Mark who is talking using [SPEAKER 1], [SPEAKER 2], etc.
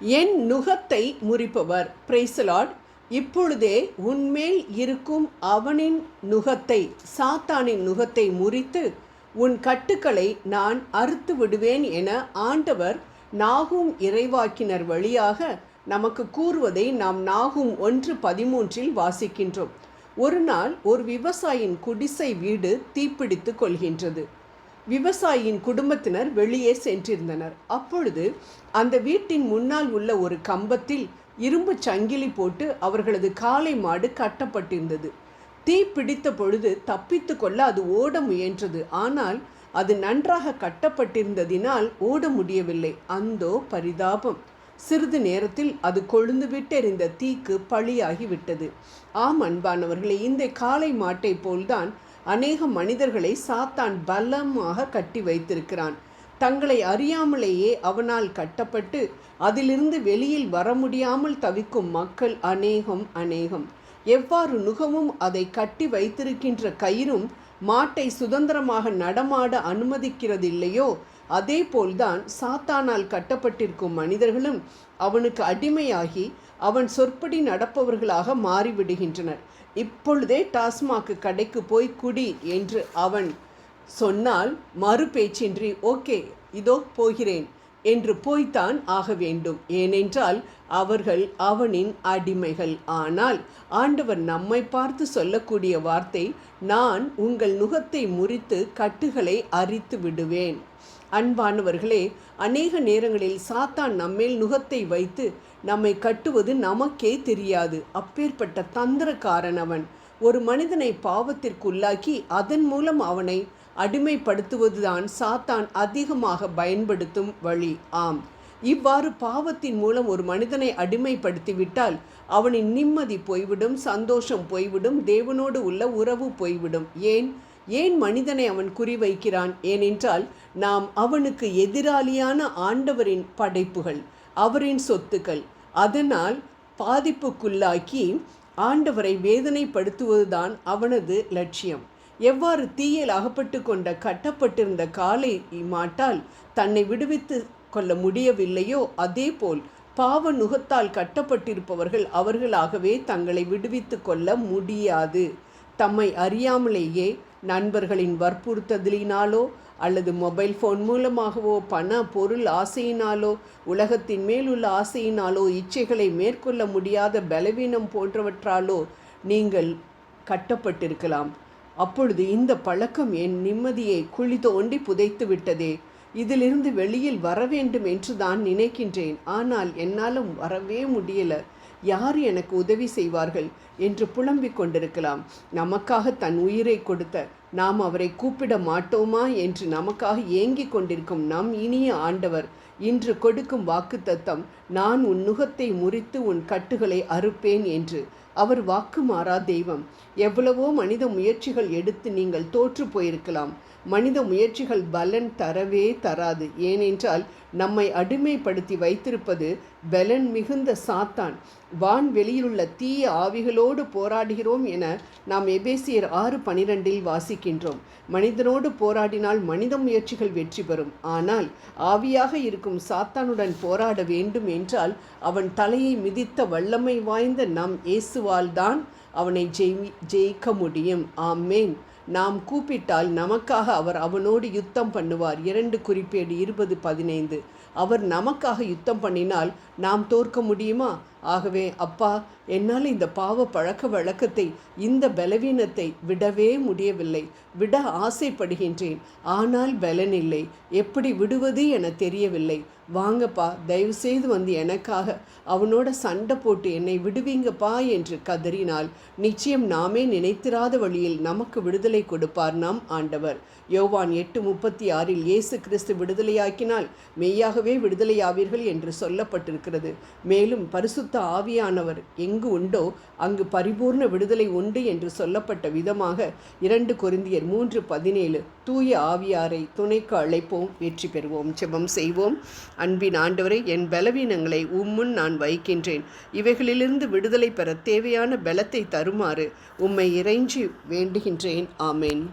[SPEAKER 1] என் நுகத்தை முறிப்பவர். பிரைசலாட் இப்பொழுதே உன்மேல் இருக்கும் அவனின் நுகத்தை சாத்தானின் நுகத்தை முறித்து உன் கட்டுக்களை நான் அறுத்து விடுவேன் என ஆண்டவர் நாகும் இறைவாக்கினர் வழியாக நமக்கு கூறுவதை நாம் நாகும் ஒன்று பதிமூன்றில் வாசிக்கின்றோம். ஒரு நாள் ஒரு விவசாயின் குடிசை வீடு தீப்பிடித்து கொள்கின்றது. விவசாயியின் குடும்பத்தினர் வெளியே சென்றிருந்தனர். அப்பொழுது அந்த வீட்டின் முன்னால் உள்ள ஒரு கம்பத்தில் இரும்பு சங்கிலி போட்டு அவர்களது காளை மாடு கட்டப்பட்டிருந்தது. தீ பிடித்த பொழுது தப்பித்து கொள்ள அது ஓட முயன்றது. ஆனால் அது நன்றாக கட்டப்பட்டிருந்ததினால் ஓட முடியவில்லை. அந்தோ பரிதாபம். சிறிது நேரத்தில் அது கொழுந்து விட்டெறிந்த தீக்கு பழியாகி விட்டது. ஆம் அன்பானவர்களே இந்த காளை மாட்டை போல்தான் அநேக மனிதர்களை சாத்தான் பலமாக கட்டி வைத்திருக்கிறான். தங்களை அறியாமலேயே அவனால் கட்டப்பட்டு அதிலிருந்து வெளியில் வர முடியாமல் தவிக்கும் மக்கள் அநேகம் அநேகம். எவ்வாறு நுகமும் அதை கட்டி வைத்திருக்கின்ற கயிறும் மாட்டை சுதந்திரமாக நடமாட அனுமதிக்கிறதில்லையோ அதே போல்தான் சாத்தானால் கட்டப்பட்டிருக்கும் மனிதர்களும் அவனுக்கு அடிமையாகி அவன் சொற்படி நடப்பவர்களாக மாறிவிடுகின்றனர். இப்பொழுதே டாஸ்மாக்கு கடைக்கு போய் குடி என்று அவன் சொன்னால் மறு பேச்சின்றி ஓகே இதோ போகிறேன் என்று போய்த்தான் ஆக வேண்டும். ஏனென்றால் அவர்கள் அவனின் அடிமைகள். ஆனால் ஆண்டவர் நம்மை பார்த்து சொல்லக்கூடிய வார்த்தை நான் உங்கள் நுகத்தை முறித்து கட்டுகளை அரித்து விடுவேன். அன்பானவர்களே அநேக நேரங்களில் சாத்தான் நம்மேல் நுகத்தை வைத்து நம்மை கட்டுவது நமக்கே தெரியாது. அப்பேற்பட்ட தந்திரக்காரன் அவன் ஒரு மனிதனை பாவத்திற்குள்ளாக்கி அதன் மூலம் அவனை அடிமைப்படுத்துவதுதான் சாத்தான் அதிகமாக பயன்படுத்தும் வழி. ஆம். இவ்வாறு பாவத்தின் மூலம் ஒரு மனிதனை அடிமைப்படுத்திவிட்டால் அவனின் நிம்மதி போய்விடும் சந்தோஷம் போய்விடும் தேவனோடு உள்ள உறவு போய்விடும். ஏன்? ஏன் மனிதனை அவன் குறிவைக்கிறான்? ஏனென்றால் நாம் அவனுக்கு எதிராளியான ஆண்டவரின் படைப்புகள் அவரின் சொத்துக்கள் அதனால் பாதிப்புக்குள்ளாக்கி ஆண்டவரை வேதனைப்படுத்துவதுதான் அவனது லட்சியம். எவ்வாறு தீயில் அகப்பட்டு கொண்ட கட்டப்பட்டிருந்த காலை மாட்டால் தன்னை விடுவித்து கொள்ள முடியவில்லையோ? அதேபோல் பாவ நுகத்தால் கட்டப்பட்டிருப்பவர்கள் அவர்களாகவே தங்களை விடுவித்து கொள்ள முடியாது. தம்மை அறியாமலேயே நண்பர்களின் வற்புறுத்தலினாலோ அல்லது மொபைல் ஃபோன் மூலமாகவோ பண பொருள் ஆசையினாலோ உலகத்தின் மேல் உள்ள ஆசையினாலோ இச்சைகளை மேற்கொள்ள முடியாத பலவீனம் போன்றவற்றாலோ நீங்கள் கட்டப்பட்டிருக்கலாம். அப்பொழுது இந்த பழக்கம் என் நிம்மதியை குழி தோண்டி புதைத்து விட்டதே. இதிலிருந்து வெளியில் வர வேண்டும் என்று தான் நினைக்கின்றேன். ஆனால் என்னாலும் வரவே முடியல. யார் எனக்கு உதவி செய்வார்கள்? என்று புலம்பிக் கொண்டிருக்கலாம். நமக்காக தன் உயிரை கொடுத்த நாம் அவரை கூப்பிட மாட்டோமா என்று நமக்காக ஏங்கிக் கொண்டிருக்கும் நம் இனிய ஆண்டவர் இன்று கொடுக்கும் வாக்குத்தத்தம் நான் உன் நுகத்தை முறித்து உன் கட்டுகளை அறுப்பேன் என்று. அவர் வாக்கு மாறா தெய்வம். எவ்வளவோ மனித முயற்சிகள் எடுத்து நீங்கள் தோற்று போயிருக்கலாம். மனித முயற்சிகள் பலன் தரவே தராது. ஏனென்றால் நம்மை அடிமைப்படுத்தி வைத்திருப்பது பலன் மிகுந்த சாத்தான். வான் வெளியிலுள்ள தீய மனிதனோடு போராடுகிறோம் என நாம் எபேசியர் ஆறு பனிரெண்டில் வாசிக்கின்றோம். மனிதனோடு போராடினால் மனித முயற்சிகள் வெற்றி பெறும். ஆனால் ஆவியாக இருக்கும் சாத்தானுடன் போராட வேண்டும் என்றால் அவன் தலையை மிதித்த வல்லமை வாய்ந்த நம் இயேசுவால் தான் அவனை ஜெயி ஜெயிக்க முடியும். ஆமேன். நாம் கூப்பிட்டால் நமக்காக அவர் அவனோடு யுத்தம் பண்ணுவார். இரண்டு குறிப்பேடு இருபது பதினைந்து. அவர் நமக்காக யுத்தம் பண்ணினால் நாம் தோற்க முடியுமா? ஆகவே அப்பா என்னால் இந்த பாவ பழக்க வழக்கத்தை இந்த பலவீனத்தை விடவே முடியவில்லை. விட ஆசைப்படுகின்றேன். ஆனால் பலன் இல்லை. எப்படி விடுவது என தெரியவில்லை. வாங்கப்பா தயவுசெய்து வந்து எனக்காக அவனோட சண்டை போட்டு என்னை விடுவீங்கப்பா என்று கதறினால் நிச்சயம் நாமே நினைத்திராத வழியில் நமக்கு விடுதலை கொடுப்பார் நாம் ஆண்டவர். யோவான் எட்டு முப்பத்தி ஆறில் இயேசு கிறிஸ்து விடுதலையாக்கினால் மெய்யாகவே விடுதலையாவீர்கள் என்று சொல்லப்பட்டிருக்கிறது. மேலும் பரிசுத்த ஆவியானவர் எங்கு உண்டோ அங்கு பரிபூர்ண விடுதலை உண்டு என்று சொல்லப்பட்ட விதமாக இரண்டு கொரிந்தியர் மூன்று பதினேழு தூய ஆவியாரை துணைக்கு அழைப்போம் வெற்றி பெறுவோம் செபம் செய்வோம். அன்பின் ஆண்டவரை என் பலவீனங்களை உம்முன் நான் வைக்கின்றேன். இவைகளிலிருந்து விடுதலை பெற தேவையான பலத்தை தருமாறு உம்மை இறைஞ்சி வேண்டுகின்றேன். ஆமேன்.